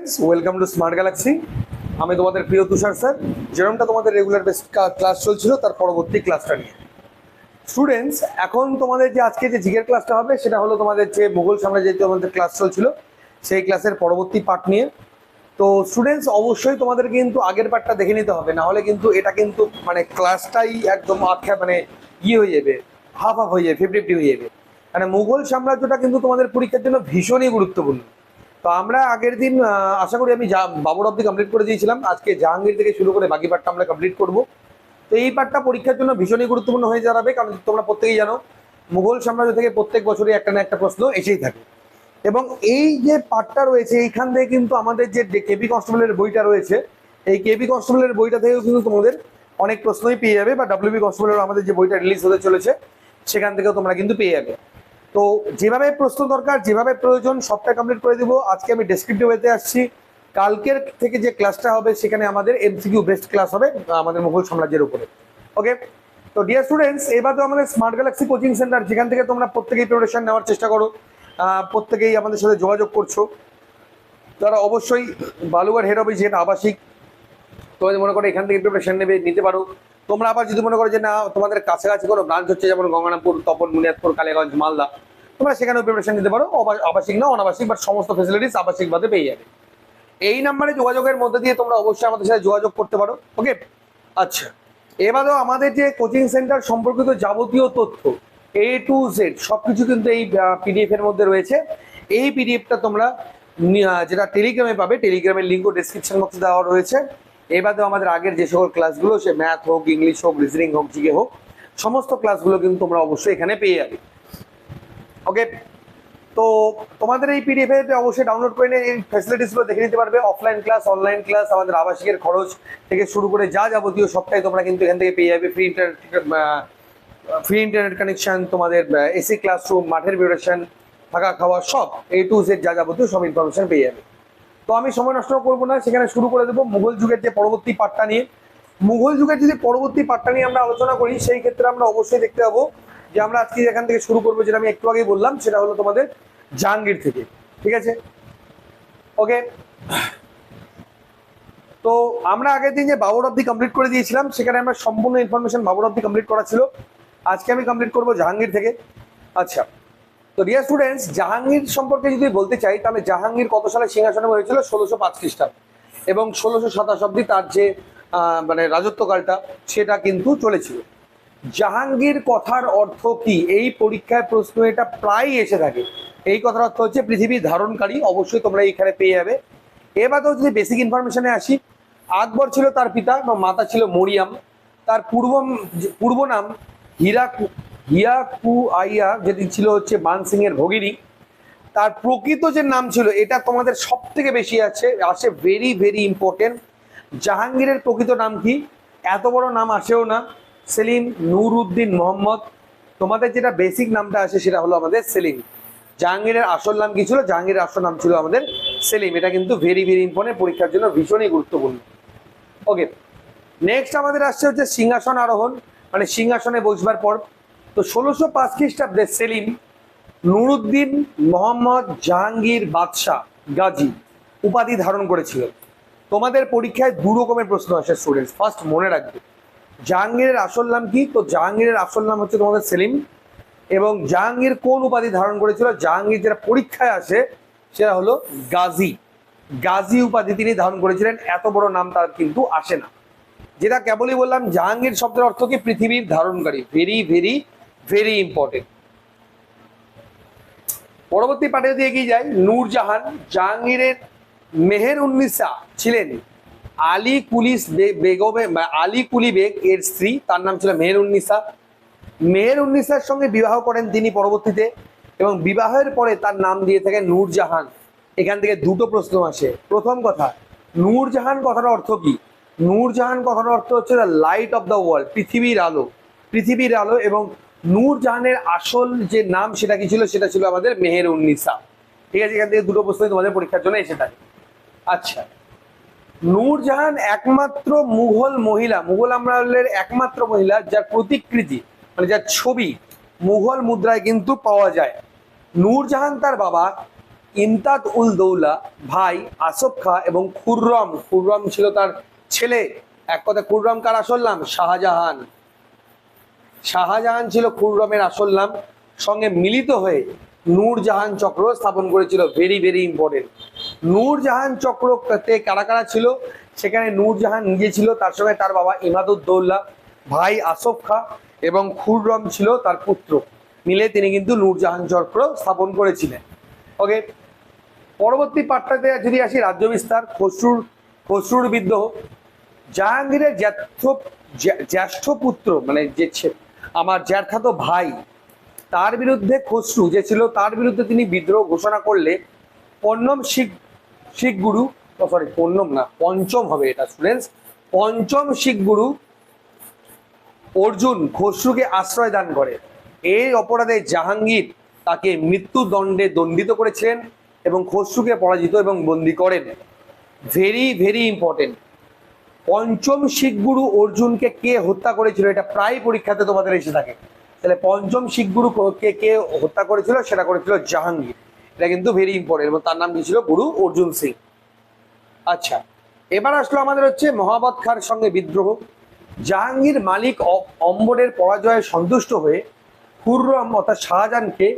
Friends welcome to Smart Galaxy আমি তোমাদের প্রিয় তুষার স্যার। যেরকমটা তোমাদের রেগুলার বেস ক্লাস চলছিল, তার পরবর্তী ক্লাসটা নিয়ে। স্টুডেন্টস এখন তোমাদের যে আজকে যে জিগের ক্লাসটা হবে, সেটা হলো তোমাদের যে মুঘল সাম্রাজ্যের যে তোমাদের ক্লাস চলছিল, সেই ক্লাসের পরবর্তী পার্ট নিয়ে। তো স্টুডেন্টস অবশ্যই তোমাদের কিন্তু আগের পার্টটা দেখে নিতে হবে না হলে কিন্তু এটা কিন্তু মানে ক্লাসটাই একদম আখ্যা মানে ইয়ে হয়ে যাবে হাফ হাফ হয়ে যাবে ফিফটি ফিফটি হয়ে যাবে। মানে মুঘল সাম্রাজ্যটা কিন্তু তোমাদের পরীক্ষার জন্য ভীষণই গুরুত্বপূর্ণ। তো আমরা আগের দিন আশা করি আমি যা বাবুর অব্দি কমপ্লিট করে দিয়েছিলাম। আজকে জাহাঙ্গীর থেকে শুরু করে বাকি পার্টটা আমরা কমপ্লিট করব। তো এই পার্টটা পরীক্ষার জন্য ভীষণই গুরুত্বপূর্ণ হয়ে দাঁড়াবে, কারণ তোমরা প্রত্যেকেই জানো, মুঘল সাম্রাজ্য থেকে প্রত্যেক বছরই একটা না একটা প্রশ্ন এসেই থাকে। এবং এই যে পার্টটা রয়েছে, এইখান থেকে কিন্তু আমাদের যে কেবি কনস্টেবলের বইটা রয়েছে, এই কেবি কনস্টেবলের বইটা থেকেও কিন্তু তোমাদের অনেক প্রশ্নই পেয়ে যাবে, বা ডাব্লিউবি কনস্টেবলের আমাদের যে বইটা রিলিজ হতে চলেছে, সেখান থেকেও তোমরা কিন্তু পেয়ে যাবে। তো যেভাবে প্রশ্ন দরকার, যেভাবে প্রয়োজন, সবটা কমপ্লিট করে দিব। আজকে আমি ডেসক্রিপটিভ ওয়েতে আসছি। কালকের থেকে যে ক্লাসটা হবে, সেখানে আমাদের এমসিকিউ বেস্ট ক্লাস হবে, আমাদের মুঘল সাম্রাজ্যের উপরে। ওকে তো ডিয়ার স্টুডেন্টস এবার তো আমাদের স্মার্ট গ্যালাক্সি কোচিং সেন্টার যেখান থেকে তোমরা প্রত্যেকেই প্রিপারেশন নেওয়ার চেষ্টা করো। প্রত্যেকেই আমাদের সাথে যোগাযোগ করছ। তারা অবশ্যই বালুঘাট হেড অফিস যেটা আবাসিক তোমাদের মনে করো এখান থেকে প্রিপারেশন নেবে, নিতে পারো। তোমরা আবার যদি মনে করো যে না, তোমাদের কাছাকাছি কোনো ব্রাঞ্চ হচ্ছে যেমন গঙ্গারামপুর, তপন মুনিয়াদপুর কালীগঞ্জ, মালদা, তোমরা সেখানেও প্রিপারেশন নিতে পারো আবাসিক না, অনাবাসিক বাট সমস্ত ফেসিলিটিস আবাসিক বাদে পেয়ে যাবে। এই নাম্বারে যোগাযোগের মধ্যে দিয়ে তোমরা অবশ্যই আমাদের সাথে যোগাযোগ করতে পারো ওকে আচ্ছা এবারেও আমাদের যে কোচিং সেন্টার সম্পর্কিত যাবতীয় তথ্য এ টু জেড সবকিছু কিন্তু এই পিডিএফ এর মধ্যে রয়েছে। এই পিডিএফটা তোমরা যেটা টেলিগ্রামে পাবে টেলিগ্রামের লিঙ্কও ডিসক্রিপশন বক্সে দেওয়া রয়েছে। এবারেও আমাদের আগের যে সকল ক্লাসগুলো সে ম্যাথ হোক ইংলিশ হোক রিজনিং হোক জিকে হোক, সমস্ত ক্লাসগুলো কিন্তু তোমরা অবশ্যই এখানে পেয়ে যাবে। ওকে তো তোমাদের এই পিডিএফ অবশ্যই ডাউনলোড করে নিয়ে এই ফ্যাসিলিটিসগুলো দেখে নিতে পারবে। অফলাইন ক্লাস অনলাইন ক্লাস আমাদের আবাসিকের খরচ থেকে শুরু করে যা যাবতীয় সবটাই তোমরা কিন্তু এখান থেকে পেয়ে যাবে। Free internet free internet connection তোমাদের এসি ক্লাসরুম মাঠের বিউরেশন থাকা খাওয়া সব এ টু জেড যা যাবতীয় সব ইনফরমেশন পেয়ে যাবে। তো আমি সময় নষ্ট করব না, সেখানে শুরু করে দেবো মুঘল যুগের যে পরবর্তী পার্টটা নিয়ে। মুঘল যুগের যদি পরবর্তী পার্টটা নিয়ে আমরা আলোচনা করি, সেই ক্ষেত্রে আমরা অবশ্যই দেখতে পাবো যে আমরা আজকে যেখান থেকে শুরু করব, যেটা আমি একটু আগেই বললাম, সেটা হলো তোমাদের জাহাঙ্গীর থেকে। ঠিক আছে? ওকে? তো আমরা আগের দিন যে বাবর অব্দি কমপ্লিট করে দিয়েছিলাম, সেখানে আমরা সম্পূর্ণ ইনফরমেশন বাবর অব্দি কমপ্লিট করা ছিল। আজকে আমি কমপ্লিট করব জাহাঙ্গীর থেকে। আচ্ছা। তো ডিয়ার স্টুডেন্টস জাহাঙ্গীর সম্পর্কে যদি বলতে চাই, তাহলে জাহাঙ্গীর কত সালে সিংহাসনে হয়েছিল ষোলোশো পাঁচ খ্রিস্টাব্দ। এবং ষোলোশো সাতাশ অব্দি তার যে মানে রাজত্বকালটা, সেটা কিন্তু চলেছিল। জাহাঙ্গীর কথার অর্থ কি? এই পরীক্ষায় প্রশ্ন এটা প্রায় এসে থাকে। এই কথার অর্থ হচ্ছে পৃথিবীর ধারণকারী, অবশ্যই তোমরা এইখানে পেয়ে যাবে। এবারেও যদি বেসিক ইনফরমেশনে আসি, আকবর ছিল তার পিতা, এবং মাতা ছিল মরিয়াম। তার পূর্ব পূর্ব নাম হীরাকু হিয়াকু আইয়া যেটি ছিল হচ্ছে মান সিং এর ভগিনী, তার প্রকৃত যে নাম ছিল, এটা তোমাদের সব থেকে বেশি আছে, আসে ভেরি ভেরি ইম্পর্টেন্ট জাহাঙ্গীরের প্রকৃত নাম কি? এত বড় নাম আসেও না। সেলিম নূর উদ্দিন মোহাম্মদ। তোমাদের যেটা বেসিক নামটা আসে সেটা হলো আমাদের সেলিম। জাহাঙ্গীরের আসল নাম কি ছিল? জাহাঙ্গীরের আসল নাম ছিল আমাদের সেলিম। এটা কিন্তু ভেরি ভেরি ইম্পর্টেন্ট পরীক্ষার জন্য ভীষণই গুরুত্বপূর্ণ। ওকে নেক্সট আমাদের আসছে হচ্ছে সিংহাসন আরোহণ। মানে সিংহাসনে বসবার পর তো ষোলোশো পাঁচ খ্রিস্টাব্দে সেলিম, নুরুদ্দিন মোহাম্মদ জাহাঙ্গীর বাদশাহ গাজী উপাধি ধারণ করেছিল। তোমাদের পরীক্ষায় দু রকমের প্রশ্ন আসে স্টুডেন্টস ফার্স্ট মনে রাখবে, জাহাঙ্গীরের আসল নাম কি? তো জাহাঙ্গীরের আসল নাম হচ্ছে তোমাদের সেলিম এবং জাহাঙ্গীর কোন উপাধি ধারণ করেছিল? জাহাঙ্গীর যেটা পরীক্ষায় আসে, সেটা হলো গাজী। গাজী উপাধি তিনি ধারণ করেছিলেন, এত বড় নাম তার কিন্তু আসে না। যেটা কেবলই বললাম, জাহাঙ্গীর শব্দের অর্থ কি? পৃথিবীর ধারণকারী। ভেরি ভেরি ভেরি ইম্পর্টেন্ট পরবর্তী পাঠে যদি এগিয়ে যাই, নূরজাহান জাহাঙ্গীরের মেহের উন্নিসা ছিলেন আলী কুলিস বেগমে আলী কুলি বেগ এর স্ত্রী, তার নাম ছিল মেহের উন্নিসা মেহের উন্নিসার সঙ্গে বিবাহ করেন তিনি পরবর্তীতে এবং বিবাহের পরে তার নাম দিয়ে থাকেন নূরজাহান। এখান থেকে দুটো প্রশ্ন আসে। প্রথম কথা, নূরজাহান কথার অর্থ কি? নূরজাহান কথার অর্থ হচ্ছে লাইট অফ দ্য ওয়ার্ল্ড পৃথিবীর আলো। পৃথিবীর আলো এবং নূরজাহানের আসল যে নাম সেটা কি ছিল? সেটা ছিল আমাদের মেহের উন্নিসা ঠিক আছে? এখান থেকে দুটো প্রশ্নই তোমাদের পরীক্ষার জন্য এসে থাকে। আচ্ছা। নূরজাহান একমাত্র মুঘল মহিলা, মুঘল আমলের একমাত্র মহিলা যার প্রতিকৃতি মানে যার ছবি মুঘল মুদ্রায় কিন্তু পাওয়া যায়। নূরজাহান তার বাবা ইমতাদ উল দৌলা, ভাই আসফ খা এবং খুররম। খুররম ছিল তার ছেলে। এক কথা খুররম কার আসল নাম? শাহজাহান। শাহজাহান ছিল খুররমের আসল নাম। সঙ্গে মিলিত হয়ে নূরজাহান চক্র স্থাপন করেছিল। ভেরি ভেরি ইম্পর্টেন্ট নূরজাহান চক্রতে কারা কারা ছিল? সেখানে নূরজাহান নিজে ছিল, তার সঙ্গে তার বাবা ইমাদুদ্দৌল্লা ভাই আসফ খা এবং খুররম ছিল তার পুত্র। মিলে তিনি কিন্তু নূরজাহান চক্র স্থাপন করেছিলেন। ওকে পরবর্তী পাঠটাতে যদি আসি, রাজ্য বিস্তার, খসরুর খসরুর বিদ্রোহ। জাহাঙ্গীরের জ্যেষ্ঠ জ্যেষ্ঠ পুত্র মানে যে আমার জ্যাঠাতো ভাই, তার বিরুদ্ধে খসরু, যে ছিল তার বিরুদ্ধে তিনি বিদ্রোহ ঘোষণা করলে পণ্যম শিখ শিখ গুরু সরি পণ্যম না, পঞ্চম হবে এটা স্টুডেন্টস পঞ্চম শিখ গুরু অর্জুন খসরুকে আশ্রয় দান করে। এই অপরাধে জাহাঙ্গীর তাকে মৃত্যুদণ্ডে দণ্ডিত করেছিলেন এবং খসরুকে পরাজিত এবং বন্দী করেন। ভেরি ভেরি ইম্পর্টেন্ট পঞ্চম শিখ গুরু অর্জুনকে কে হত্যা করেছিল? এটা প্রায় পরীক্ষাতে তোমাদের এসে থাকে। তাহলে পঞ্চম শিখ গুরু কে কে হত্যা করেছিল? সেটা করেছিল জাহাঙ্গীর। এটা কিন্তু ভেরি ইম্পর্টেন্ট এবং তার নাম কি ছিল গুরু অর্জুন সিং। আচ্ছা এবার আসলো আমাদের হচ্ছে মহাবত খার সঙ্গে বিদ্রোহ। জাহাঙ্গীর মালিক অম্বরের পরাজয়ে সন্তুষ্ট হয়ে খুররম অর্থাৎ শাহজাহানকে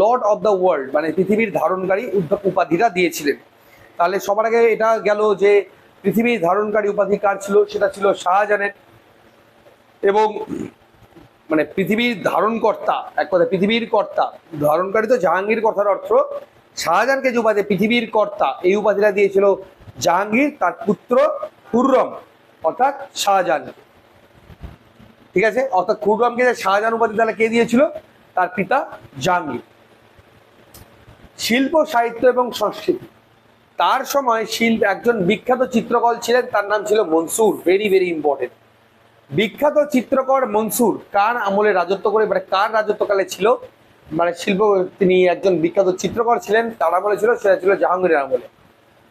লর্ড অফ দ্য ওয়ার্ল্ড মানে পৃথিবীর ধারণকারী উপাধিটা দিয়েছিলেন। তাহলে সবার আগে এটা গেল যে পৃথিবীর ধারণকারী উপাধি কার ছিল? সেটা ছিল শাহজাহানের। এবং মানে পৃথিবীর ধারণকর্তা, এক কথা পৃথিবীর কর্তা। ধারণকারী তো জাহাঙ্গীর কথার অর্থ, শাহজাহানকে যে উপাধি, পৃথিবীর কর্তা, এই উপাধিটা দিয়েছিল জাহাঙ্গীর, তার পুত্র খুররম, অর্থাৎ শাহজাহান। ঠিক আছে? অর্থাৎ খুররমকে যে শাহজাহান উপাধি তাহলে কে দিয়েছিল? তার পিতা জাহাঙ্গীর। শিল্প, সাহিত্য এবং সংস্কৃতি। তার সময় শিল্প একজন বিখ্যাত চিত্রকর ছিলেন, তার নাম ছিল মনসুর। ভেরি ভেরি ইম্পর্টেন্ট বিখ্যাত চিত্রকর মনসুর কার আমলে রাজত্ব করে মানে কার রাজত্বকালে ছিল? মানে শিল্প, তিনি একজন বিখ্যাত চিত্রকর ছিলেন, তার আমলে ছিল, সেটা ছিল জাহাঙ্গীরের আমলে।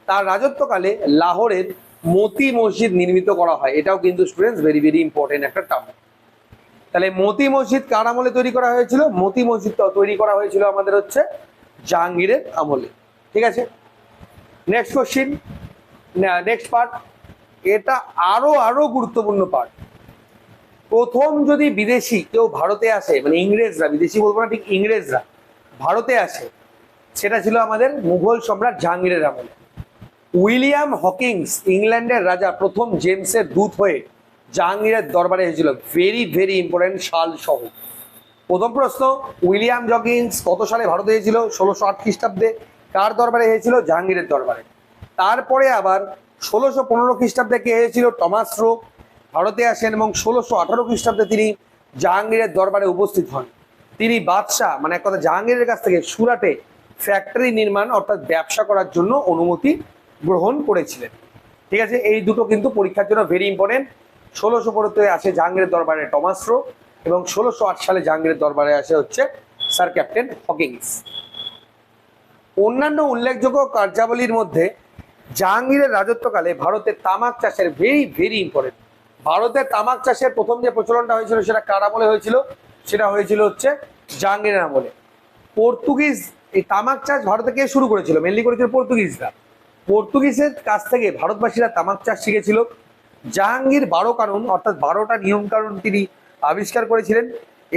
তার রাজত্বকালে লাহোরের মতি মসজিদ নির্মিত করা হয়। এটাও কিন্তু স্টুডেন্টস ভেরি ভেরি ইম্পর্টেন্ট একটা টার্ম তাহলে মতি মসজিদ কার আমলে তৈরি করা হয়েছিল? মতি মসজিদ তৈরি করা হয়েছিল আমাদের হচ্ছে জাহাঙ্গীরের আমলে। ঠিক আছে? নেক্সট কোশ্চিন নেক্সট পার্ট এটা আরও আরও গুরুত্বপূর্ণ পার্ট প্রথম যদি বিদেশি কেউ ভারতে আসে মানে ইংরেজরা, বিদেশি বলব না, ঠিক ইংরেজরা ভারতে আসে, সেটা ছিল আমাদের মুঘল সম্রাট জাহাঙ্গীরের আমলে। উইলিয়াম হকিংস, ইংল্যান্ডের রাজা, প্রথম জেমসের দূত হয়ে জাহাঙ্গীরের দরবারে এসেছিল। ভেরি ভেরি ইম্পর্টেন্ট সাল সহ। প্রথম প্রশ্ন, উইলিয়াম জকিন্স কত সালে ভারতে এসেছিল? ষোলোশো আট খ্রিস্টাব্দে। কার দরবারে এসেছিল জাহাঙ্গীরের দরবারে। তারপরে আবার ষোলোশো পনেরো খ্রিস্টাব্দে এসেছিল টমাস রো। ভারতে আসেন এবং ষোলোশো আঠারো খ্রিস্টাব্দে তিনি জাহাঙ্গীরের দরবারে উপস্থিত হন। তিনি বাদশাহ মানে এক কথা জাহাঙ্গীরের কাছ থেকে সুরাটে ফ্যাক্টরি নির্মাণ অর্থাৎ ব্যবসা করার জন্য অনুমতি গ্রহণ করেছিলেন। ঠিক আছে? এই দুটো কিন্তু পরীক্ষার জন্য ভেরি ইম্পর্টেন্ট ষোলোশো পনেরোতে আসে জাহাঙ্গীরের দরবারে টমাস রো এবং ষোলোশো আট সালে জাহাঙ্গীরের দরবারে আসে হচ্ছে স্যার ক্যাপ্টেন হকিংস অন্যান্য উল্লেখযোগ্য কার্যাবলীর মধ্যে জাহাঙ্গীরের রাজত্বকালে ভারতের তামাক চাষের ভেরি ভেরি ইম্পর্টেন্ট ভারতের তামাক চাষের প্রথম যে প্রচলনটা হয়েছিল সেটা কার আমলে হয়েছিল? সেটা হয়েছিল হচ্ছে জাহাঙ্গীরের আমলে। পর্তুগিজ, এই তামাক চাষ ভারতে কে শুরু করেছিল? মেনলি করেছিল পর্তুগিজরা। পর্তুগিজের কাছ থেকে ভারতবাসীরা তামাক চাষ শিখেছিল। জাহাঙ্গীর বারো কানুন অর্থাৎ বারোটা নিয়ম কানুন তিনি আবিষ্কার করেছিলেন।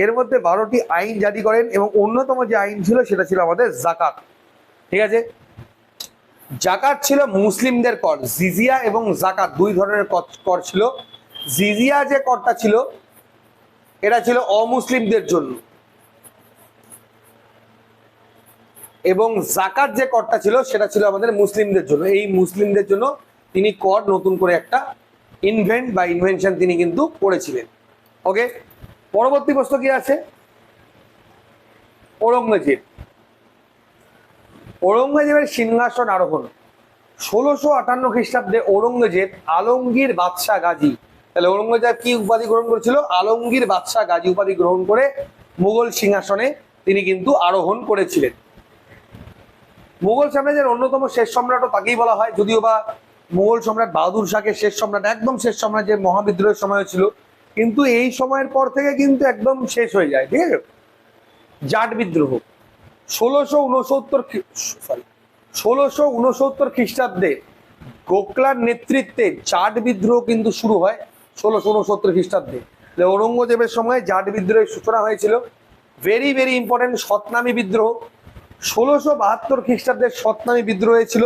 এর মধ্যে বারোটি আইন জারি করেন এবং অন্যতম যে আইন ছিল সেটা ছিল আমাদের জাকাত। ঠিক আছে? জাকাত ছিল মুসলিমদের কর। জিজিয়া এবং জাকাত দুই ধরনের কর- ছিল। জিজিয়া যে করটা ছিল, এটা ছিল অমুসলিমদের জন্য। এবং জাকাত যে করটা ছিল, সেটা ছিল আমাদের মুসলিমদের জন্য। এই মুসলিমদের জন্য তিনি কর নতুন করে একটা ইনভেন্ট বা ইনভেনশন তিনি কিন্তু করেছিলেন। ওকে পরবর্তী প্রশ্ন কি আছে? ঔরঙ্গজেব। ঔরঙ্গজেবের সিংহাসন আরোহণ। ষোলোশো আটান্ন খ্রিস্টাব্দে ঔরঙ্গজেব আলমগীর বাদশাহ গাজী, তাহলে ঔরঙ্গজেব কি উপাধি গ্রহণ করেছিল? আলমগীর বাদশাহ গাজী উপাধি গ্রহণ করে মুঘল সিংহাসনে তিনি কিন্তু আরোহণ করেছিলেন। মুঘল সাম্রাজ্যের অন্যতম শেষ সম্রাটও তাকেই বলা হয়, যদিও বা মুঘল সম্রাট বাহাদুর শাহের শেষ সম্রাট, একদম শেষ সম্রাট যে মহাবিদ্রোহের সময় ছিল, কিন্তু এই সময়ের পর থেকে কিন্তু একদম শেষ হয়ে যায়, ঠিক আছে? জাট বিদ্রোহ। ষোলোশো উনসত্তর সরি ষোলোশো উনসত্তর খ্রিস্টাব্দে গোখলার নেতৃত্বে জাট বিদ্রোহ কিন্তু শুরু হয় ষোলোশো উনসত্তর খ্রিস্টাব্দে। ঔরঙ্গজেবের সময় জাট বিদ্রোহের সূচনা হয়েছিল। ভেরি ভেরি ইম্পর্টেন্ট সতনামী বিদ্রোহ। ষোলোশো বাহাত্তর খ্রিস্টাব্দে সতনামী বিদ্রোহ হয়েছিল।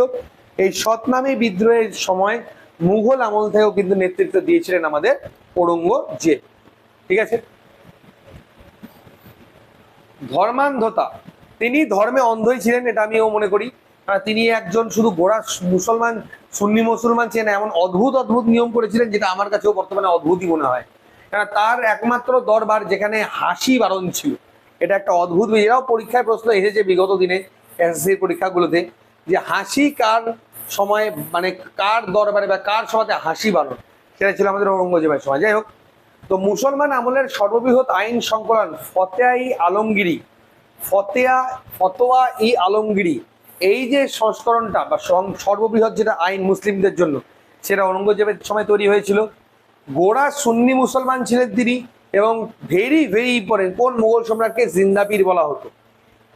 এই সতনামী বিদ্রোহের সময় মুঘল আমল থেকেও কিন্তু নেতৃত্ব দিয়েছিলেন আমাদের ঔরঙ্গজেব। ঠিক আছে? ধর্মান্ধতা। তিনি ধর্মে অন্ধই ছিলেন, এটা আমিও মনে করি। তিনি একজন শুধু গোড়া মুসলমান, সুন্নি মুসলমান ছিলেন, এমন অদ্ভুত অদ্ভুত নিয়ম করেছিলেন, যেটা আমার কাছেও বর্তমানে অদ্ভুতই মনে হয়। কারণ তার একমাত্র দরবার যেখানে হাসি বারণ ছিল, এটা একটা অদ্ভুত। এরাও পরীক্ষায় প্রশ্ন এসেছে বিগত দিনে এসএসসির পরীক্ষাগুলোতে, যে হাসি কার সময় মানে কার দরবারে বা কার সভাতে হাসি বারণ? সেটা ছিল আমাদের ঔরঙ্গজেবের সময়। যাই হোক, তো মুসলমান আমলের সর্ববৃহৎ আইন সংকলন ফতেয়া ই আলমগিরি ফতেয়া, ফতোয়া ই আলমগিরি, এই যে সংস্করণটা বা সর্ববৃহৎ যেটা আইন মুসলিমদের জন্য, সেটা ঔরঙ্গজেবের সময় তৈরি হয়েছিল। গোড়া সুন্নি মুসলমান ছিলেন তিনি এবং ভেরি ভেরি ইম্পর্টেন্ট কোন মুঘল সম্রাটকে জিন্দাপীর বলা হতো।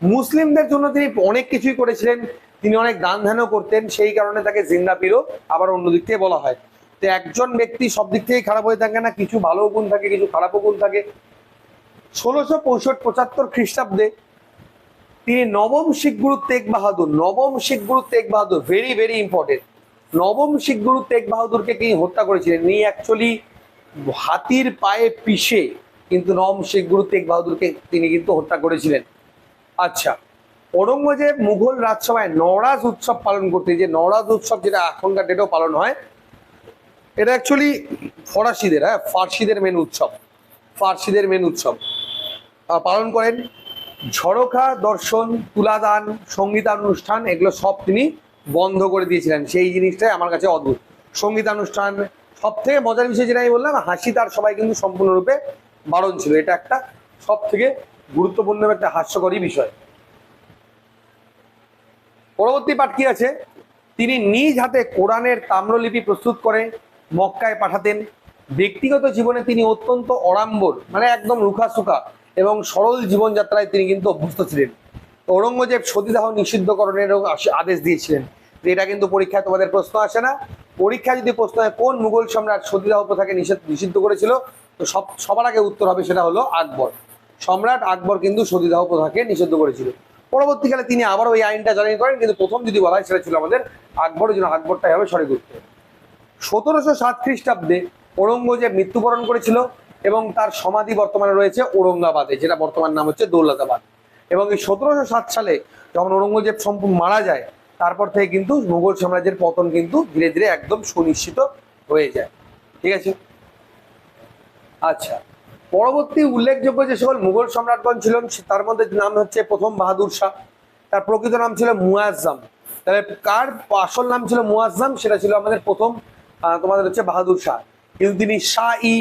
মুসলিমদের জন্য তিনি অনেক কিছুই করেছিলেন, তিনি অনেক দান ধ্যানও করতেন, সেই কারণে তাকে জিন্দাপীরও আবার অন্য দিক থেকে বলা হয়। তো একজন ব্যক্তি সব দিক থেকেই খারাপ হয়ে থাকে না, কিছু ভালো গুণ থাকে, কিছু খারাপও গুণ থাকে। ষোলোশো পঁয়ষট্টি পঁচাত্তর খ্রিস্টাব্দে তিনি নবম শিখ গুরু তেগ বাহাদুর, নবম শিখ গুরু Tegh Bahadur very very important নবম শিখ গুরু তেগ বাহাদুরকে তিনি হত্যা করেছিলেন। ইনি অ্যাকচুয়ালি হাতির পায়ে পিষে কিন্তু নবম শিখ গুরু তেগ বাহাদুরকে তিনি কিন্তু হত্যা করেছিলেন। আচ্ছা ঔরঙ্গজেব মুঘল রাজসভায় নওরাজ উৎসব পালন করতে যে নওরাজ উৎসব যেটা এখনকার ডেটেও পালন হয়, এটা অ্যাকচুয়ালি ফরাসিদের হ্যাঁ ফার্সিদের মেন উৎসব, ফার্সিদের মেন উৎসব। পালন করেন ঝড়খা দর্শন, তুলাদান, সঙ্গীতানুষ্ঠান, এগুলো সব তিনি বন্ধ করে দিয়েছিলেন। সেই জিনিসটাই আমার কাছে অদ্ভুত। সঙ্গীতানুষ্ঠান সব থেকে মজার বিষয় যেটা আমি বললাম, হাসি তার সবাই কিন্তু সম্পূর্ণরূপে বারণ ছিল। এটা একটা সব থেকে গুরুত্বপূর্ণ একটা হাস্যকরী বিষয়। পরবর্তী পাঠ কি আছে? তিনি নিজ হাতে কোরআনের তাম্রলিপি প্রস্তুত করে মক্কায় পাঠাতেন। ব্যক্তিগত জীবনে তিনি অত্যন্ত অড়াম্বর মানে একদম রুখাসুখা। এবং সরল জীবনযাত্রায় তিনি কিন্তু অভ্যস্ত ছিলেন। ঔরঙ্গজেব সতীদাহ নিষিদ্ধকরণেরও আশ- আদেশ দিয়েছিলেন এটা কিন্তু পরীক্ষায় তোমাদের প্রশ্ন আসে না। পরীক্ষায় যদি প্রশ্ন হয় কোন মুঘল সম্রাট সতীদাহ প্রথাকে নিষেধ নিষিদ্ধ করেছিল? তো সব সবার আগে উত্তর হবে সেটা হলো আকবর। সম্রাট আকবর কিন্তু সতীদাহ প্রথাকে নিষিদ্ধ করেছিল। পরবর্তীকালে তিনি আবার ওই আইনটা জারি করেন, কিন্তু প্রথম যদি বলা হয় সেটা ছিল আমাদের আকবরের জন্য আকবরটাই হবে সঠিক উত্তর সতেরোশো সাত খ্রিস্টাব্দে ঔরঙ্গজেব মৃত্যুবরণ করেছিল। এবং তার সমাধি বর্তমানে রয়েছে ঔরঙ্গাবাদে, যেটা বর্তমান নাম হচ্ছে দৌলতাবাদ। এবং এই সতেরোশো সাত সালে যখন ঔরঙ্গজেব সম্পূর্ণ মারা যায়, তারপর থেকে কিন্তু মুঘল সাম্রাজ্যের পতন কিন্তু ধীরে ধীরে একদম সুনিশ্চিত হয়ে যায়। ঠিক আছে? আচ্ছা পরবর্তী উল্লেখযোগ্য যে সকল মুঘল সম্রাটগণ ছিলেন, তার মধ্যে নাম হচ্ছে প্রথম বাহাদুর শাহ, তার প্রকৃত নাম ছিল মুয়াজ্জাম। তাহলে কার আসল নাম ছিল মুয়াজ্জাম? সেটা ছিল আমাদের প্রথম তোমাদের হচ্ছে বাহাদুর শাহ। কিন্তু তিনি শাহ ই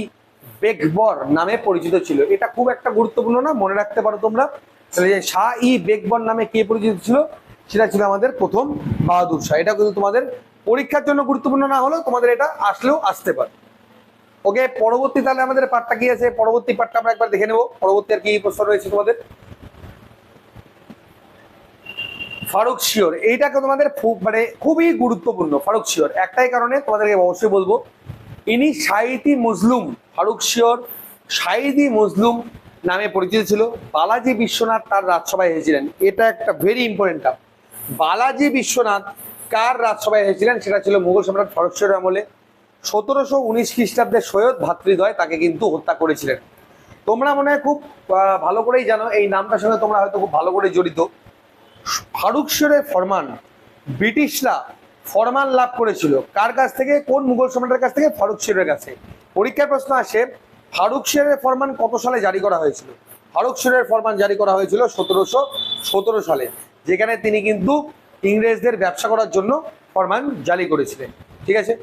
বেকবর নামে পরিচিত ছিল। এটা খুব একটা গুরুত্বপূর্ণ না, মনে রাখতে পারো তোমরা। তাহলে শাহ ই বেকবর নামে কে পরিচিত ছিল? সেটা ছিল আমাদের প্রথম বাহাদুর শাহ। এটা কিন্তু তোমাদের পরীক্ষার জন্য গুরুত্বপূর্ণ না হলেও তোমাদের এটা আসলেও আসতে পারে। ওকে, পরবর্তী তাহলে আমাদের পার্টটা কি আছে? পরবর্তী পাঠটা আমরা একবার দেখে নেব। পরবর্তী আর কি প্রশ্ন রয়েছে তোমাদের? ফারুক শিওর। এইটাকে তোমাদের খুব- মানে খুবই গুরুত্বপূর্ণ, ফারুক শিওর। একটাই কারণে তোমাদেরকে অবশ্যই বলব, ইনি সাইদি মজলুম। ফারুক শিওর সাইদি মজলুম নামে পরিচিত ছিল। বালাজি বিশ্বনাথ তার রাজসভায় এসেছিলেন। এটা একটা very important term. Balaji Vishwanath কার রাজসভায় এসেছিলেন সেটা ছিল মুঘল সম্রাট ফারুক শিওর আমলে। সতেরোশো উনিশ খ্রিস্টাব্দে সৈয়দ ভাতৃদ্বয় তাকে কিন্তু হত্যা করেছিলেন। তোমরা মনে হয় খুব ভালো করেই জানো, এই নামটার সঙ্গে তোমরা হয়তো খুব ভালো করে জড়িত। ফারুক শিওরের ফরমান ব্রিটিশরা ফরমান লাভ করেছিল। কার কাছ থেকে? কোন মুঘল সম্রাটের কাছ থেকে? ফারুক শিওরের কাছে। পরীক্ষার প্রশ্ন আসে, ফারুক শিওরের ফরমান কত সালে জারি করা হয়েছিল? ফারুক শিওরের ফরমান জারি করা হয়েছিল সতেরোশো সতেরো সালে, যেখানে তিনি কিন্তু ইংরেজদের ব্যবসা করার জন্য ফরমান জারি করেছিলেন। ঠিক আছে?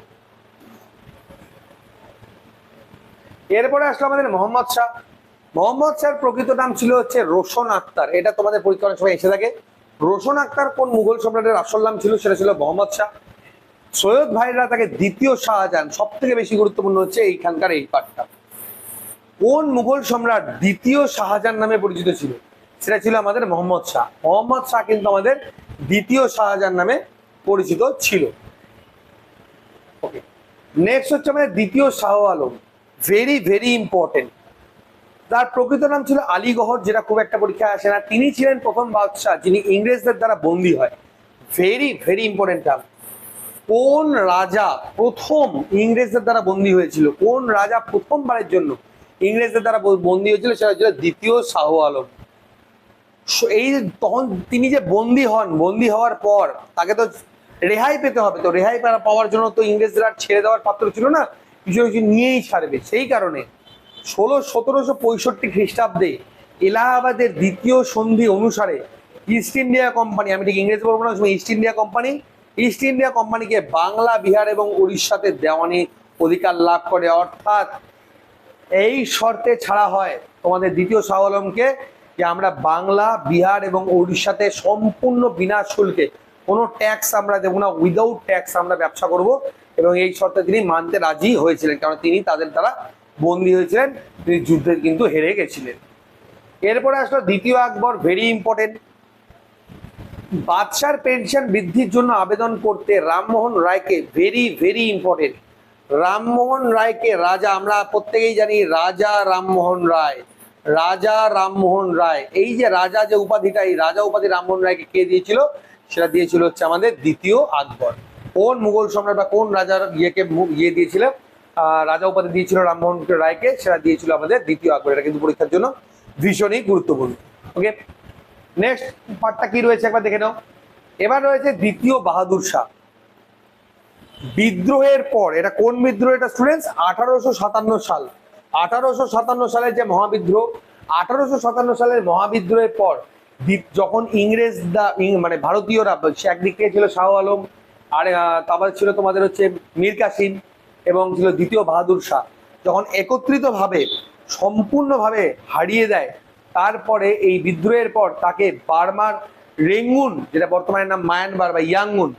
এরপরে আসলো আমাদের মোহাম্মদ শাহ। মোহাম্মদ শাহর প্রকৃত নাম ছিল হচ্ছে রোশন আক্তার। এটা তোমাদের পরীক্ষা অনেক সময় এসে থাকে। রোশন আক্তার কোন মুঘল সম্রাটের আসল নাম ছিল সেটা ছিল মোহাম্মদ শাহ। সৈয়দ ভাইরা তাকে দ্বিতীয় শাহজাহান সব থেকে বেশি গুরুত্বপূর্ণ হচ্ছে এইখানকার এই পাঠটা। কোন মুঘল সম্রাট দ্বিতীয় শাহজাহান নামে পরিচিত ছিল? সেটা ছিল আমাদের মোহাম্মদ শাহ। মোহাম্মদ শাহ কিন্তু আমাদের দ্বিতীয় শাহজাহান নামে পরিচিত ছিল। ওকে নেক্সট হচ্ছে আমাদের দ্বিতীয় Shah Alam. Very very important তার প্রকৃত নাম ছিল আলীগহর যেটা খুব একটা পরীক্ষায় আসে না। তিনি ছিলেন প্রথম বাদশাহ, যিনি ইংরেজদের দ্বারা বন্দী হয়। ভেরি ভেরি ইম্পর্টেন্ট টার্ম কোন রাজা প্রথম ইংরেজদের দ্বারা বন্দী হয়েছিল? কোন রাজা প্রথমবারের জন্য ইংরেজদের দ্বারা বন্দী হয়েছিল? সেটা হচ্ছিল দ্বিতীয় শাহ আলম। এই তখন তিনি যে বন্দী হন, বন্দী হওয়ার পর তাকে তো রেহাই পেতে হবে। তো রেহাই পাওয়ার জন্য তো ইংরেজরা আর ছেড়ে দেওয়ার পাত্র ছিল না। কিছু কিছু নিয়েই ছাড়বে। সেই কারণে ষোলো, সতেরোশো পঁয়ষট্টি খ্রিস্টাব্দে এলাহাবাদের দ্বিতীয় সন্ধি অনুসারে ইস্ট ইন্ডিয়া কোম্পানি আমি ঠিক ইংরেজি বলব না East India company East India কোম্পানিকে বাংলা, বিহার এবং উড়িষ্যাতে দেওয়ানি অধিকার লাভ করে। অর্থাৎ এই শর্তে ছাড়া হয় তোমাদের দ্বিতীয় আলমকে যে আমরা বাংলা, বিহার এবং উড়িষ্যাতে সম্পূর্ণ বিনা শুল্কে কোনো ট্যাক্স আমরা দেবো না উইদাউট ট্যাক্স আমরা ব্যবসা করব এবং এই শর্তে তিনি মানতে রাজি হয়েছিলেন, কারণ তিনি তাদের দ্বারা বন্দী হয়েছিলেন তিনি যুদ্ধে কিন্তু হেরে গেছিলেন। এরপরে আসলো দ্বিতীয় আকবর ভেরি ইম্পর্টেন্ট বাদশার পেনশন বৃদ্ধির জন্য আবেদন করতে রামমোহন রায়কে ভেরি ভেরি ইম্পর্টেন্ট রামমোহন রায়কে রাজা আমরা প্রত্যেকেই জানি রাজা রামমোহন রায়। রাজা রামমোহন রায়। এই যে রাজা যে উপাধিটা এই রাজা উপাধি রামমোহন রায়কে কে দিয়েছিল? সেটা দিয়েছিল হচ্ছে আমাদের দ্বিতীয় আকবর। কোন মুঘল সম্রাট বা কোন রাজার ইয়েকে ইয়ে দিয়েছিল? আহ, রাজা উপাধি দিয়েছিল রামমোহন রায়কে, সেটা দিয়েছিল আমাদের দ্বিতীয় আকবর এটা কিন্তু পরীক্ষার জন্য ভীষণই গুরুত্বপূর্ণ। ওকে নেক্সট পার্টটা কি রয়েছে? একবার দেখে নাও। এবার রয়েছে দ্বিতীয় বাহাদুর শাহ। বিদ্রোহের পর, এটা কোন বিদ্রোহ? এটা স্টুডেন্টস আঠারোশো সাতান্ন সাল। আঠারোশো সাতান্ন সালের যে মহাবিদ্রোহ, আঠারোশো সাতান্ন সালের মহাবিদ্রোহের পর যখন ইংরেজরা, ইং- মানে ভারতীয়রা, সে একদিক ছিল শাহ আলম, আর তারপর ছিল তোমাদের হচ্ছে মীর কাসিম এবং ছিল দ্বিতীয় বাহাদুর শাহ। যখন একত্রিতভাবে, সম্পূর্ণভাবে হারিয়ে দেয় তারপরে এই বিদ্রোহের পর তাকে বার্মার রেঙ্গুন, যেটা বর্তমানে নাম মায়ানমার বা ইয়াঙ্গুন,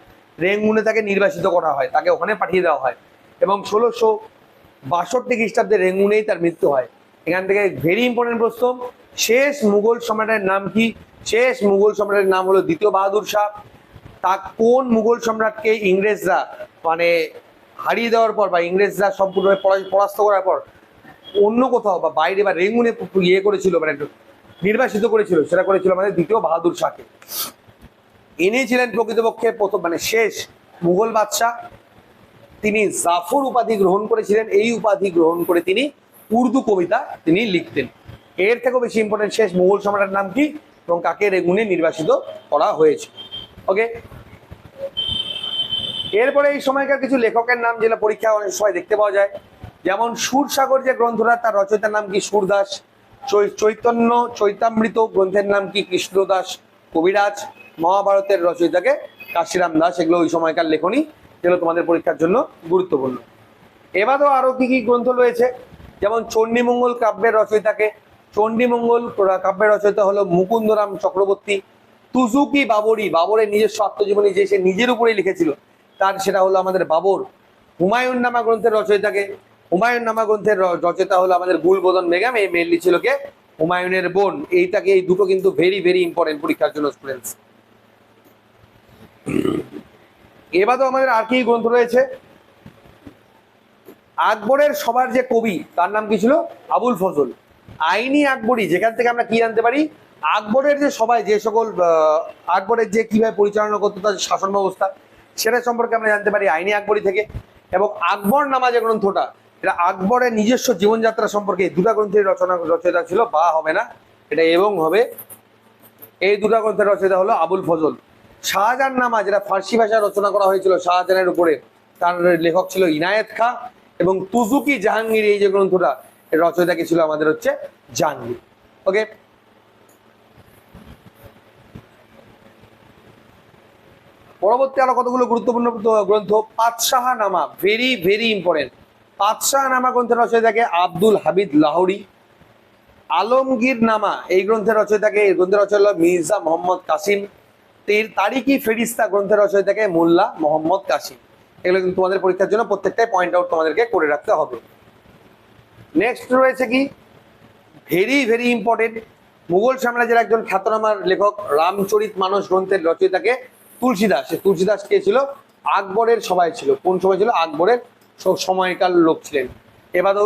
রেঙ্গুনে তাকে নির্বাসিত করা হয়, তাকে ওখানে পাঠিয়ে দেওয়া হয়। এবং ষোলোশো বাষট্টি খ্রিস্টাব্দে রেঙ্গুনেই তার মৃত্যু হয়। এখান থেকে ভেরি ইম্পর্টেন্ট প্রশ্ন, শেষ মুঘল সম্রাটের নাম কি? শেষ মুঘল সম্রাটের নাম হলো দ্বিতীয় বাহাদুর শাহ। তা কোন মুঘল সম্রাটকে ইংরেজরা মানে হারিয়ে দেওয়ার পর বা ইংরেজরা সম্পূর্ণভাবে পরা- পরাস্ত করার পর অন্য কোথাও বা বাইরে বা রেঙ্গুনে ইয়ে করেছিল মানে নির্বাসিত করেছিল, সেটা করেছিল আমাদের দ্বিতীয় বাহাদুর শাহকে। ইনি ছিলেন প্রকৃতপক্ষে প্রথম মানে শেষ মুঘল বাদশাহ। তিনি জাফর উপাধি গ্রহণ করেছিলেন, এই উপাধি গ্রহণ করে তিনি উর্দু কবিতা তিনি লিখতেন। এর থেকেও বেশি ইম্পর্টেন্ট শেষ মুঘল সম্রাটের নাম কি এবং কাকে রেগুনে নির্বাসিত করা হয়েছে। ওকে এরপরে এই সময়কার কিছু লেখকের নাম যেটা পরীক্ষা অনেক সময় দেখতে পাওয়া যায়। যেমন সুরসাগর যে গ্রন্থটা, তার রচয়িতার নাম কি সুরদাস? চৈতন্য চৈতামৃত গ্রন্থের নাম কি কৃষ্ণদাস কবিরাজ? মহাভারতের রচয়িতাকে কাশিরাম দাস, এগুলো ওই সময়কার লেখনী, যেগুলো তোমাদের পরীক্ষার জন্য গুরুত্বপূর্ণ। এবারও আরও কি কি গ্রন্থ রয়েছে? যেমন চণ্ডীমঙ্গল কাব্যের রচয়িতাকে, চণ্ডীমঙ্গল কাব্যের রচয়িতা হলো মুকুন্দরাম চক্রবর্তী। তুজুকি বাবরি? বাবরের নিজস্ব আত্মজীবনী যে সে নিজের উপরেই লিখেছিল। তার সেটা হলো আমাদের বাবর। হুমায়ুন নামা গ্রন্থের রচয়িতাকে। হুমায়ুন নামা গ্রন্থের রচয়িতা হলো আমাদের গুলবদন বেগম এই মেনলি ছিল কে? হুমায়ুনের বোন। এইটাকে এই দুটো কিন্তু ভেরি ভেরি ইম্পর্টেন্ট পরীক্ষার জন্য স্টুডেন্টস এবারও আমাদের আর কি গ্রন্থ রয়েছে? আকবরের সবার যে কবি, তার নাম কি ছিল? আবুল ফজল। আইনি আকবরী, যেখান থেকে আমরা কি জানতে পারি? আকবরের যে সবাই, যে সকল আকবরের যে কীভাবে পরিচালনা করতো তার শাসন ব্যবস্থা সেটা সম্পর্কে আমরা জানতে পারি আইনি আকবরী থেকে এবং আকবর নামা যে গ্রন্থটা, এটা আকবরের নিজস্ব জীবনযাত্রা সম্পর্কে এই দুটা গ্রন্থের রচনা, রচয়িতা ছিল, বা হবে না, এটা এবং হবে। এই দুটা গ্রন্থের রচয়িতা হলো আবুল ফজল। শাহজাহান নামা, যেটা ফার্সি ভাষায় রচনা করা হয়েছিল শাহজাহানের উপরে, তার লেখক ছিল ইনায়েত খা এবং তুজুকি জাহাঙ্গীর, এই যে গ্রন্থটা, এর রচয়িতা ছিল আমাদের হচ্ছে জাহাঙ্গীর। ওকে পরবর্তী আরও কতগুলো গুরুত্বপূর্ণ গ্রন্থ? পাতশাহা নামা ভেরি ভেরি ইম্পর্টেন্ট পাতশাহা নামা গ্রন্থের রচয়িতাকে আব্দুল হাবিদ লাহোরি। আলমগীর নামা, এই গ্রন্থের রচয়িতাকে এই গ্রন্থের রচয়িতা মির্জা মোহাম্মদ কাসিম। তের তারিকি ফেরিস্তা গ্রন্থের রচয়িতাকে মোল্লা মোহাম্মদ কাসিম। এগুলো কিন্তু তোমাদের পরীক্ষার জন্য প্রত্যেকটাই পয়েন্ট আউট তোমাদেরকে করে রাখতে হবে। নেক্সট রয়েছে কি? ভেরি ভেরি ইম্পর্টেন্ট মুঘল সাম্রাজ্যের একজন খ্যাতনামার লেখক রামচরিত মানস গ্রন্থের রচয়িতাকে তুলসীদাস। তুলসীদাস কে ছিল? আকবরের সবাই ছিল। কোন সময় ছিল? আকবরের সময়কার লোক ছিলেন। এবারও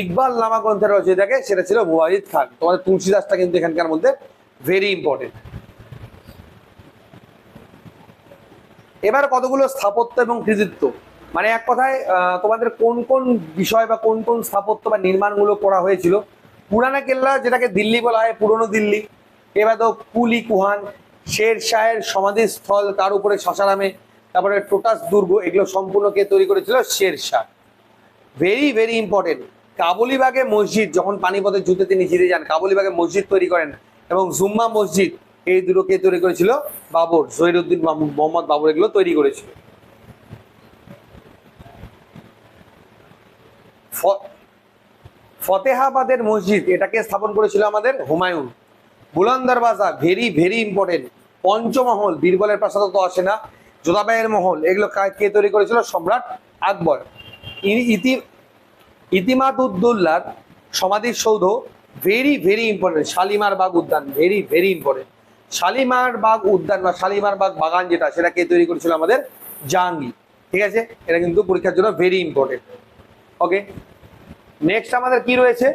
ইকবাল নামা গ্রন্থের রচয়িতাকে সেটা ছিল মুবাহিদ খান। তোমাদের তুলসীদাসটা কিন্তু এখানকার মধ্যে ভেরি ইম্পর্টেন্ট এবার কতগুলো স্থাপত্য এবং কৃতিত্ব? মানে এক কথায় তোমাদের কোন কোন বিষয় বা কোন কোন স্থাপত্য বা নির্মাণগুলো করা হয়েছিল? পুরানা কেল্লা যেটাকে দিল্লি বলা হয়, পুরনো দিল্লি। এবার তো কুলি, কুহান শের শাহের সমাধিস্থল তার উপরে সাসারামে তারপরে টোটাস দুর্গ, এগুলো সম্পূর্ণ কে তৈরি করেছিল? Sher Shah very very important কাবুলিবাগে মসজিদ, যখন পানিপথের যুদ্ধে তিনি জিতে যান কাবুলিবাগে মসজিদ তৈরি করেন এবং জুম্মা মসজিদ, এই দুটো কে তৈরি করেছিল? বাবর, জহিরুদ্দিন মোহাম্মদ বাবর এগুলো তৈরি করেছিল। ফতেহাবাদের মসজিদ, এটাকে স্থাপন করেছিল আমাদের হুমায়ুন। বুলন্দর বাজা ভেরি ভেরি ইম্পর্টেন্ট পঞ্চমহল, বীরবলের প্রাসাদ তো আসে না। যোধাবাইয়ের মহল, এগুলো কে তৈরি করেছিল? সম্রাট আকবর। ইতি, ইতিমাদ উদ্দৌলার সমাধির সৌধ very very important Shalimar Bagh উদ্যান very very important Shalimar Bagh উদ্যান বা শালিমার বাগ বাগান যেটা, সেটা কে তৈরি করেছিল আমাদের? জাহাঙ্গীর। ঠিক আছে? এটা কিন্তু পরীক্ষার জন্য ভেরি ইম্পর্টেন্ট ওকে নেক্সট আমাদের কি রয়েছে?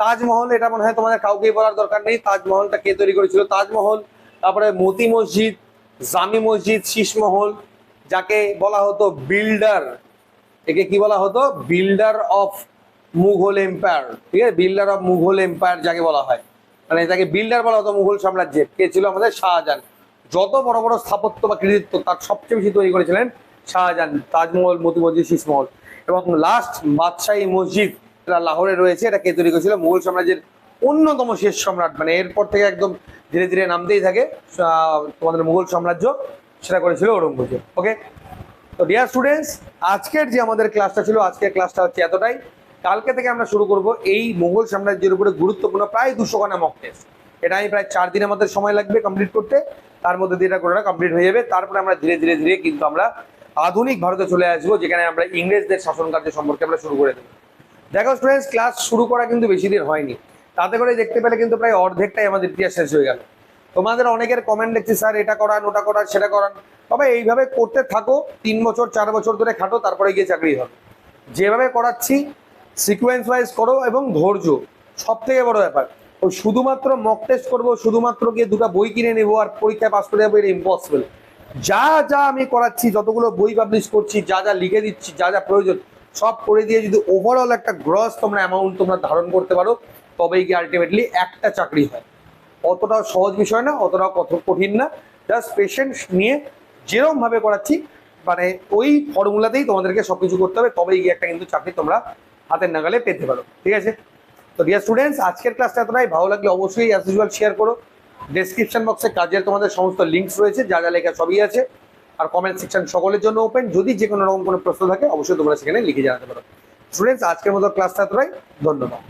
তাজমহল, এটা মনে হয় তোমাদের কাউকেই বলার দরকার নেই। তাজমহলটা কে তৈরি করেছিল? তাজমহল, তারপরে মতি মসজিদ, জামি মসজিদ শীষমহল যাকে বলা হতো বিল্ডার। একে কি বলা হতো? Builder of Mughal empire. ঠিক আছে? বিল্ডার অফ মুঘল এম্পায়ার যাকে বলা হয়। মানে তাকে বিল্ডার বলা হতো মুঘল সাম্রাজ্যের। কে ছিল আমাদের? শাহজাহান। যত বড় বড় স্থাপত্য বা কৃতিত্ব তার সবচেয়ে বেশি তৈরি করেছিলেন শাহজাহান। তাজমহল, মতি মসজিদ শীষমহল এবং লাস্ট বাদশাহী মসজিদ এটা লাহোরে রয়েছে, এটা কে তৈরি করেছিল? মুঘল সাম্রাজ্যের অন্যতম শেষ সম্রাট। মানে এরপর থেকে একদম ধীরে ধীরে নামতেই থাকে। তোমাদের মুঘল সাম্রাজ্য, সেটা করেছিল ঔরঙ্গজেব। ওকে তো ডিয়ার স্টুডেন্টস আজকের যে আমাদের ক্লাসটা ছিল, আজকের ক্লাসটা হচ্ছে এতটাই। কালকে থেকে আমরা শুরু করব এই মুঘল সাম্রাজ্যের উপরে গুরুত্বপূর্ণ প্রায় দুশো খানা মক টেস্ট এটা আমি প্রায় চার দিন আমাদের সময় লাগবে কমপ্লিট করতে। তার মধ্যে দিয়ে এটা কোনোটা কমপ্লিট হয়ে যাবে। তারপরে আমরা ধীরে ধীরে ধীরে কিন্তু আমরা আধুনিক ভারতে চলে আসব, যেখানে আমরা ইংরেজদের শাসন কার্য সম্পর্কে আমরা শুরু করে দেবো। দেখো স্টুডেন্টস ক্লাস শুরু করা কিন্তু বেশি দিন হয়নি। তাতে করে দেখতে পেলে কিন্তু প্রায় অর্ধেকটাই আমাদের ইতিহাস শেষ হয়ে গেল। তোমাদের অনেকের কমেন্ট দেখছি, স্যার, এটা করান, ওটা করান, সেটা করান। তবে এইভাবে করতে থাকো, তিন বছর, চার বছর ধরে খাটো তারপরে গিয়ে চাকরি হবে। যেভাবে করাচ্ছি সিকোয়েন্স ওয়াইজ করো এবং ধৈর্য। সব থেকে বড় ব্যাপার, ওই শুধুমাত্র মক টেস্ট করব, শুধুমাত্র গিয়ে দুটো বই কিনে নেব আর পরীক্ষায় পাস করে যাব, এটা ইম্পসিবল যা যা আমি করাচ্ছি, যতগুলো বই পাবলিশ করছি, যা যা লিখে দিচ্ছি, যা যা প্রয়োজন সব করে দিয়ে যদি ওভারঅল একটা গ্রস তোমরা অ্যামাউন্ট তোমরা ধারণ করতে পারো, তবেই গিয়ে আলটিমেটলি একটা চাকরি হয়। অতটাও সহজ বিষয় না, অতটাও কত কঠিন না। জাস্ট পেশেন্ট নিয়ে যেরকম ভাবে করাচ্ছি মানে ওই ফর্মুলাতেই তোমাদেরকে সব কিছু করতে হবে, তবেই গিয়ে একটা কিন্তু চাকরি তোমরা হাতের নাগালে পেতে পারো। ঠিক আছে? তো ডিয়ার স্টুডেন্টস আজকের ক্লাসটা এতটাই। ভালো লাগলে অবশ্যই অ্যাজ ইউজুয়াল শেয়ার করো। ডেসক্রিপশন বক্সে কাজের তোমাদের সমস্ত লিঙ্কস রয়েছে, যা যা লেখা সবই আছে। আর কমেন্ট সেকশন সকলের জন্য ওপেন যদি যে কোনো রকম কোনো প্রশ্ন থাকে, অবশ্যই তোমরা সেখানে লিখে জানাতে পারো। স্টুডেন্টস আজকের মতো ক্লাস এতটাই ধন্যবাদ।